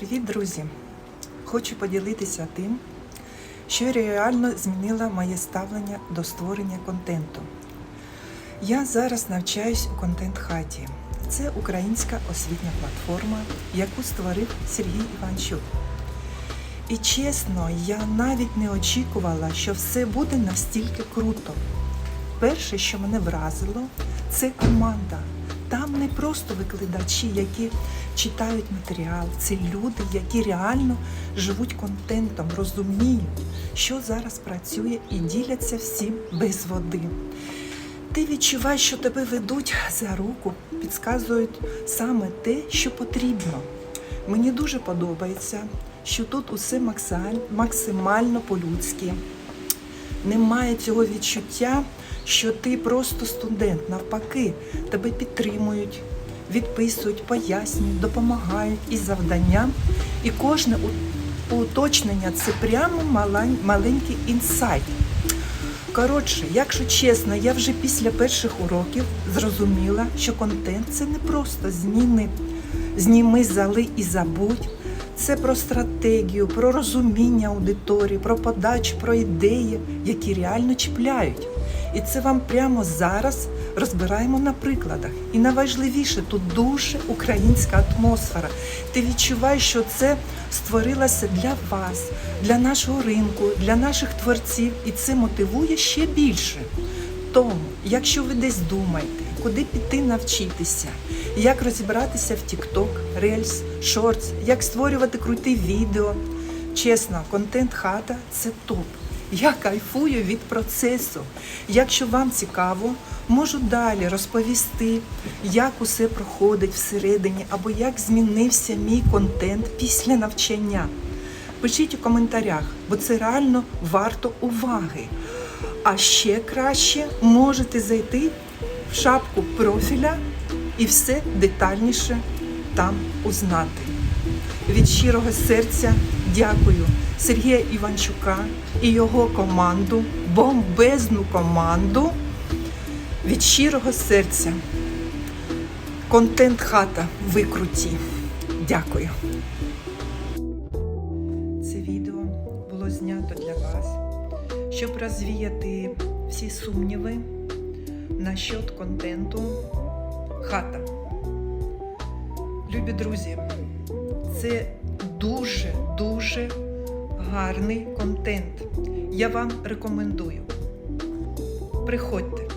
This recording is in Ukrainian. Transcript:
Привіт, друзі! Хочу поділитися тим, що реально змінило моє ставлення до створення контенту. Я зараз навчаюсь у контент хаті. Це українська освітня платформа, яку створив Сергій Іванчук. І чесно, я навіть не очікувала, що все буде настільки круто. Перше, що мене вразило, це команда. Там не просто викладачі, які читають матеріал, це люди, які реально живуть контентом, розуміють, що зараз працює і діляться всім без води. Ти відчуваєш, що тебе ведуть за руку, підказують саме те, що потрібно. Мені дуже подобається, що тут усе максимально по-людськи. Немає цього відчуття, що ти просто студент. Навпаки, тебе підтримують, відписують, пояснюють, допомагають із завданням. І кожне уточнення це прямо маленький інсайт. Коротше, якщо чесно, я вже після перших уроків зрозуміла, що контент це не просто зніми, зніми, зали і забудь. Це про стратегію, про розуміння аудиторії, про подачу, про ідеї, які реально чіпляють. І це вам прямо зараз розбираємо на прикладах. І найважливіше тут дуже українська атмосфера. Ти відчуваєш, що це створилося для вас, для нашого ринку, для наших творців, і це мотивує ще більше. Тому, якщо ви десь думаєте, куди піти навчитися, як розібратися в TikTok, Reels, Shorts, як створювати круті відео, чесно, контент хата це топ. Я кайфую від процесу. Якщо вам цікаво, можу далі розповісти, як усе проходить всередині, або як змінився мій контент після навчання. Пишіть у коментарях, бо це реально варто уваги. А ще краще можете зайти в шапку профіля і все детальніше там узнати. Від щирого серця дякую Сергія Іванчука і його команду, бомбезну команду. Від щирого серця. Контент хата ви круті. Дякую. Це відео було знято для вас, щоб розвіяти всі сумніви насчет контенту хата. Любі друзі, це дуже дуже гарний контент. Я вам рекомендую. Приходьте.